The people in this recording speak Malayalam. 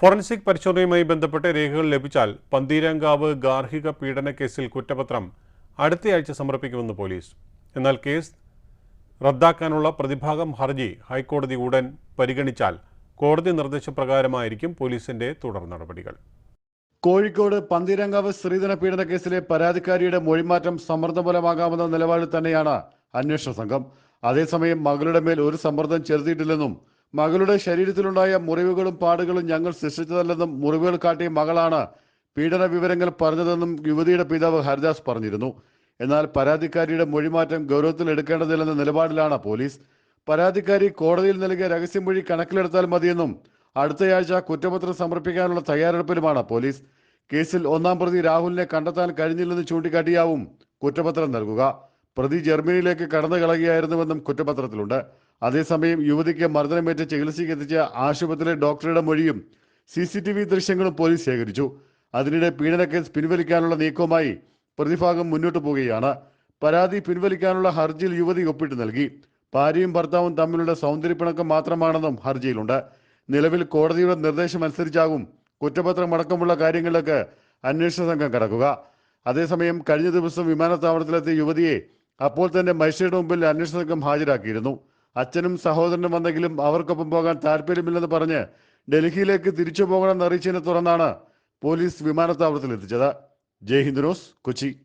ഫോറൻസിക് പരിശോധനയുമായി ബന്ധപ്പെട്ട് രേഖകൾ ലഭിച്ചാൽ പന്തീരങ്കാവ് ഗാർഹിക പീഡന കേസിൽ കുറ്റപത്രം അടുത്തയാഴ്ച സമർപ്പിക്കുമെന്ന് പോലീസ്. എന്നാൽ കേസ് റദ്ദാക്കാനുള്ള പ്രതിഭാഗം ഹർജി ഹൈക്കോടതി ഉടൻ പരിഗണിച്ചാൽ കോടതി നിർദ്ദേശപ്രകാരമായിരിക്കും പോലീസിന്റെ തുടർ നടപടികൾ. കോഴിക്കോട് പന്തീരങ്കാവ് സ്ത്രീധന പീഡന കേസിലെ പരാതിക്കാരിയുടെ മൊഴിമാറ്റം സമ്മർദ്ദമൂലമാകാമെന്ന നിലപാടിൽ തന്നെയാണ് അന്വേഷണ സംഘം. അതേസമയം മകളുടെ മേൽ ഒരു സമ്മർദ്ദം ചെലുത്തിയിട്ടില്ലെന്നും മകളുടെ ശരീരത്തിലുണ്ടായ മുറിവുകളും പാടുകളും ഞങ്ങൾ സൃഷ്ടിച്ചതല്ലെന്നും മുറിവുകൾ കാട്ടിയ മകളാണ് പീഡന വിവരങ്ങൾ പറഞ്ഞതെന്നും യുവതിയുടെ പിതാവ് ഹരിദാസ് പറഞ്ഞിരുന്നു. എന്നാൽ പരാതിക്കാരിയുടെ മൊഴിമാറ്റം ഗൗരവത്തിൽ എടുക്കേണ്ടതില്ലെന്ന നിലപാടിലാണ് പോലീസ്. പരാതിക്കാരി കോടതിയിൽ നൽകിയ രഹസ്യമൊഴി കണക്കിലെടുത്താൽ മതിയെന്നും അടുത്തയാഴ്ച കുറ്റപത്രം സമർപ്പിക്കാനുള്ള തയ്യാറെടുപ്പിലുമാണ് പോലീസ്. കേസിൽ ഒന്നാം പ്രതി രാഹുലിനെ കണ്ടെത്താൻ കഴിഞ്ഞില്ലെന്ന് ചൂണ്ടിക്കാട്ടിയാവും കുറ്റപത്രം നൽകുക. പ്രതി ജർമ്മനിയിലേക്ക് കടന്നു കളയുകയായിരുന്നുവെന്നും കുറ്റപത്രത്തിലുണ്ട്. അതേസമയം യുവതിക്ക് മർദ്ദനമേറ്റ് ചികിത്സയ്ക്ക് എത്തിച്ച ആശുപത്രിയിലെ ഡോക്ടറുടെ മൊഴിയും സി സി ടി വി ദൃശ്യങ്ങളും പോലീസ് ശേഖരിച്ചു. അതിനിടെ പീഡനക്കേസ് കേസ് പിൻവലിക്കാനുള്ള നീക്കവുമായി പ്രതിഭാഗം മുന്നോട്ട് പോവുകയാണ്. പരാതി പിൻവലിക്കാനുള്ള ഹർജിയിൽ യുവതി ഒപ്പിട്ട് നൽകി. ഭാര്യയും ഭർത്താവും തമ്മിലുള്ള സൗന്ദര്യപ്പിണക്കം മാത്രമാണെന്നും ഹർജിയിലുണ്ട്. നിലവിൽ കോടതിയുടെ നിർദ്ദേശം അനുസരിച്ചാകും കുറ്റപത്രമടക്കമുള്ള കാര്യങ്ങളിലേക്ക് അന്വേഷണ സംഘം കടക്കുക. അതേസമയം കഴിഞ്ഞ ദിവസം വിമാനത്താവളത്തിലെത്തിയ യുവതിയെ അപ്പോൾ തന്നെ മജിസ്ട്രേറ്റ് മുമ്പിൽ അന്വേഷണ സംഘം ഹാജരാക്കിയിരുന്നു. അച്ഛനും സഹോദരനും വന്നെങ്കിലും അവർക്കൊപ്പം പോകാൻ താല്പര്യമില്ലെന്ന് പറഞ്ഞ് ഡൽഹിയിലേക്ക് തിരിച്ചു പോകണമെന്ന് അറിയിച്ചതിനെ തുടർന്നാണ് പോലീസ് വിമാനത്താവളത്തിൽ എത്തിച്ചത്. ജയ് ഹിന്ദ് കൊച്ചി.